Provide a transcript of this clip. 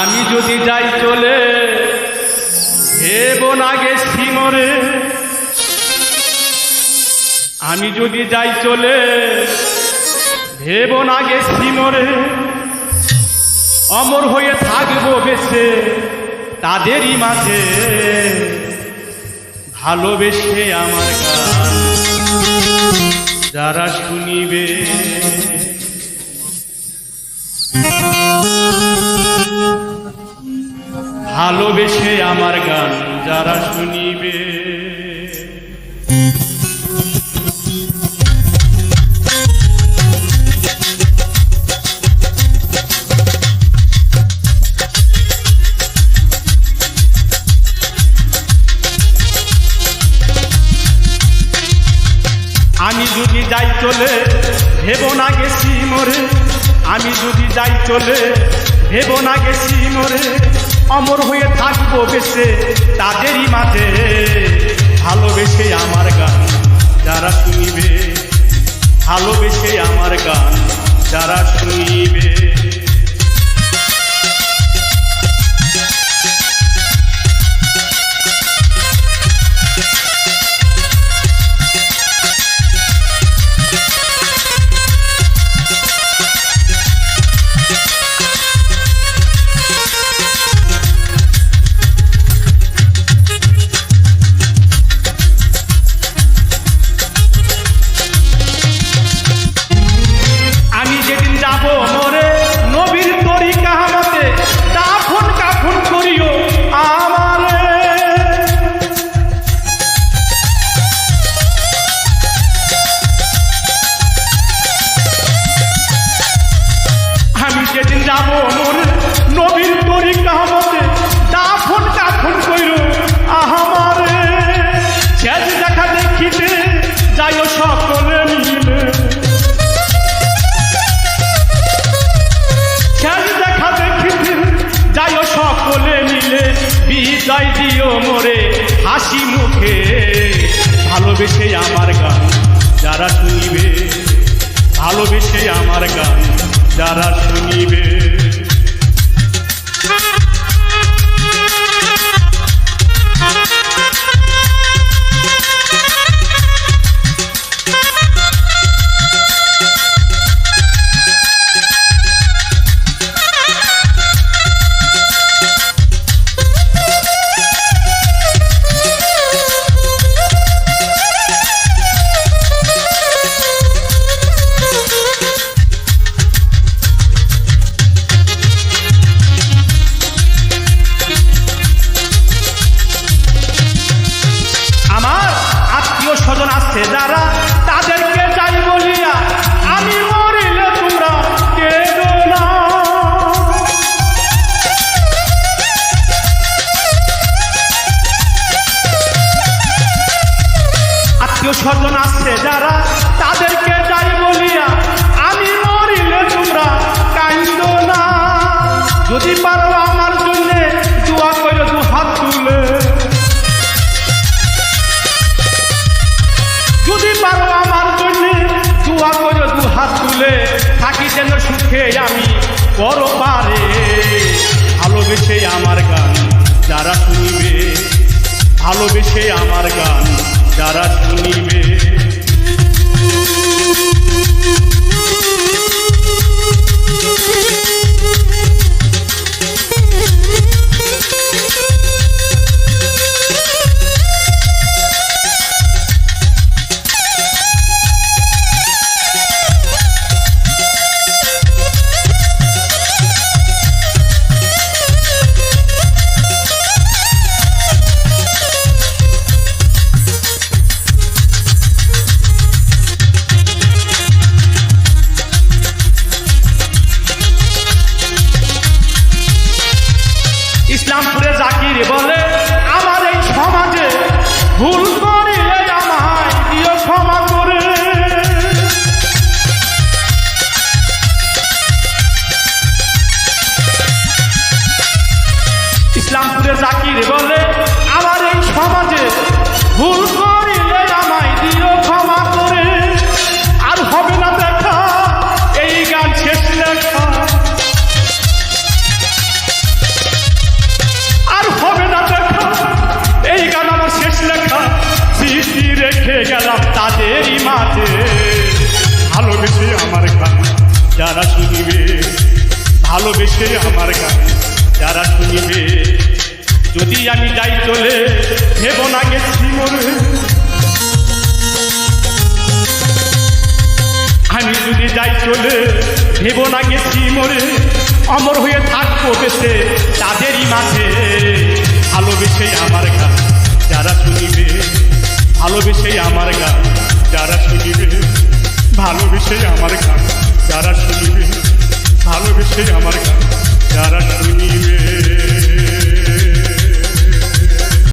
আমি যদি যাই চলে হেব নাগে সিমরে আমি যদি যাই চলে ভেব নাগে সিমরে অমর হয়ে থাকব বেশে তাদেরই মাঝে। ভালোবেসে আমার গান যারা শুনিবে। ভালোবেসে আমার গান যারা শুনিবে। আমি যদি যাই চলে, ভেব না গেছি মরে। আমি যদি যাই চলে, ভেব না গেছি মরে। অমর হয়ে থাকব বেশে তাদেরই মাঝে। ভালোবেসে আমার গান যারা শুনিবে ভালোবেসে আমার গান যারা শুনিবে। আছে যারা, তাদেরকে যাই বলিয়া, আমি মরিলে তোমরা কেঁদো না। আত্মীয় স্বজন আছে যারা, তাদেরকে যেন সুখে আমি বড় পারে ভালোবেসে আমার গান যারা শুনবে ভালোবেসে আমার গান যারা ফিরে গেলাম তাদেরই মাঝে ভালোবেসে আমার গান যারা শুনিবে, ভালোবেসে আমার গান যারা শুনিবে। যদি আমি যাই চলে, ভেব না গেছি মরে। আমি যদি যাই চলে, ভেব না গেছি মরে। অমর হয়ে থাকব বেশে তাদেরই মাঝে ভালোবেসে আমার গান যারা শুনিবে ভালোবেসে আমার গান।